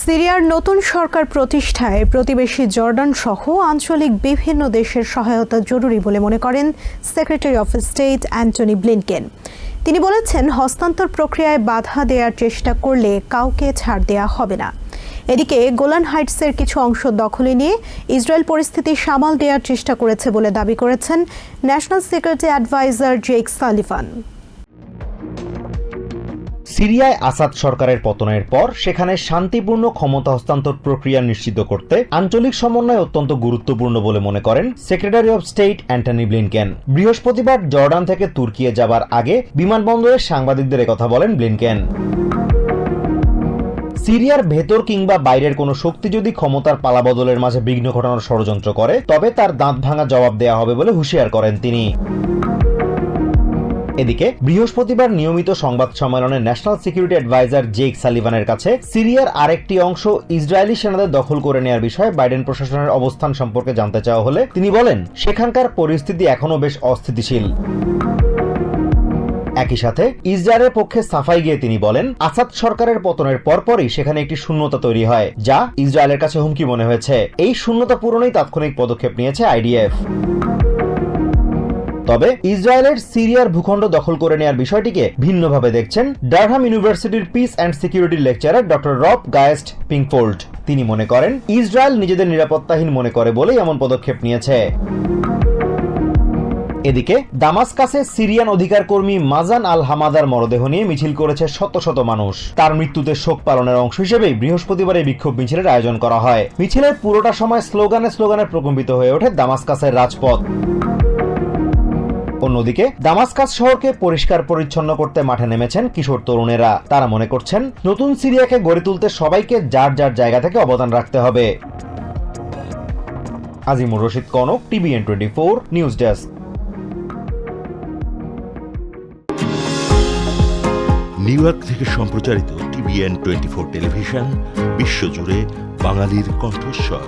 সিরিয়ার নতুন সরকার প্রতিষ্ঠায় প্রতিবেশী জর্ডান সহ আঞ্চলিক বিভিন্ন দেশের সহায়তা জরুরি বলে মনে করেন secretary of state Antony Blinken. তিনি বলেছেন, হস্তান্তর প্রক্রিয়ায় বাধা দেওয়ার চেষ্টা করলে কাউকে ছাড় দেওয়া হবে না। এদিকে গোলান হাইটসের কিছু অংশ দখলে নিয়ে ইসরায়েল পরিস্থিতি সামাল দেওয়ার চেষ্টা করেছে বলে দাবি করেছেন national security adviser Jake Sullivan. সিরিয়ায় আসাদ সরকারের পতনের পর সেখানে শান্তিপূর্ণ ক্ষমতা হস্তান্তর প্রক্রিয়া নিশ্চিত করতে আঞ্চলিক সমন্বয় অত্যন্ত গুরুত্বপূর্ণ বলে মনে করেন secretary of state Antony Blinken বৃহস্পতিবার জর্ডান থেকে তুর্কিয়ে যাবার আগে বিমানবন্দরে সাংবাদিকদের কথা বলেন ব্লিনকেন সিরিয়ার ভেতর কিংবা বাইরের কোনো শক্তি যদি ক্ষমতার পালাবদলের মাঝে বিঘ্ন ঘটানোর ষড়যন্ত্র করে, তবে তার দাঁত ভাঙা জবাব দেওয়া হবে বলে হুঁশিয়ার করেন তিনি। এদিকে, বৃহস্পতিবার নিয়মিত সংবাদ সম্মেলনে ন্যাশনাল সিকিউরিটি অ্যাডভাইজার জেক সালিভানের কাছে সিরিয়ার আরেকটি অংশ ইসরায়েলি সেনাদের দখল করে নেওয়ার বিষয়ে বাইডেন প্রশাসনের অবস্থান সম্পর্কে জানতে চাওয়া হলে তিনি বলেন, সেখানকার পরিস্থিতি এখনও বেশ অস্থিতিশীল। একই সাথে, ইসরায়েলের পক্ষে সাফাই গিয়ে তিনি বলেন, আসাদ সরকারের পতনের পরপরই সেখানে একটি শূন্যতা তৈরি হয়, যা ইসরায়েলের কাছে হুমকি মনে হয়েছে। এই শূন্যতা পূরণেই তাৎক্ষণিক পদক্ষেপ নিয়েছে আইডিএফ। তবে ইসরায়েলের সিরিয়ার ভূখণ্ড দখল করে নেওয়ার বিষয়টিকে ভিন্নভাবে দেখছেন ডারহাম ইউনিভার্সিটির peace and security lecturer doctor Rob Geist Pinfold. তিনি মনে করেন, ইসরায়েল নিজেদের নিরাপত্তাহীন মনে করে বলেই এমন পদক্ষেপ নিয়েছে। এদিকে, দামাসকাসে সিরিয়ান অধিকার কর্মী মাজান আল হামাদার মরদেহ নিয়ে মিছিল করেছে শত শত মানুষ। তার মৃত্যুতে শোক পালনের অংশ হিসেবেই বৃহস্পতিবার এই বিক্ষোভ মিছিলের আয়োজন করা হয়। মিছিলের পুরোটা সময় স্লোগানে স্লোগানে প্রকম্পিত হয়ে ওঠে দামাসকাসের রাজপথ। অন্যদিকে দামাসকাস শহরকে পরিষ্কার পরিচ্ছন্ন করতে মাঠে নেমেছেন কিশোর তরুণেরা। তারা মনে করছেন, নতুন সিরিয়াকে গড়ে তুলতে সবাইকে যার যার জায়গা থেকে অবদান রাখতে হবে। Azimur Rashid Kanak, TVN twenty four, news desk. New York থেকে সম্প্রচারিত টিভিএন টোয়েন্টি ফোর টেলিভিশন, বিশ্বজুড়ে বাঙালির কণ্ঠস্বর।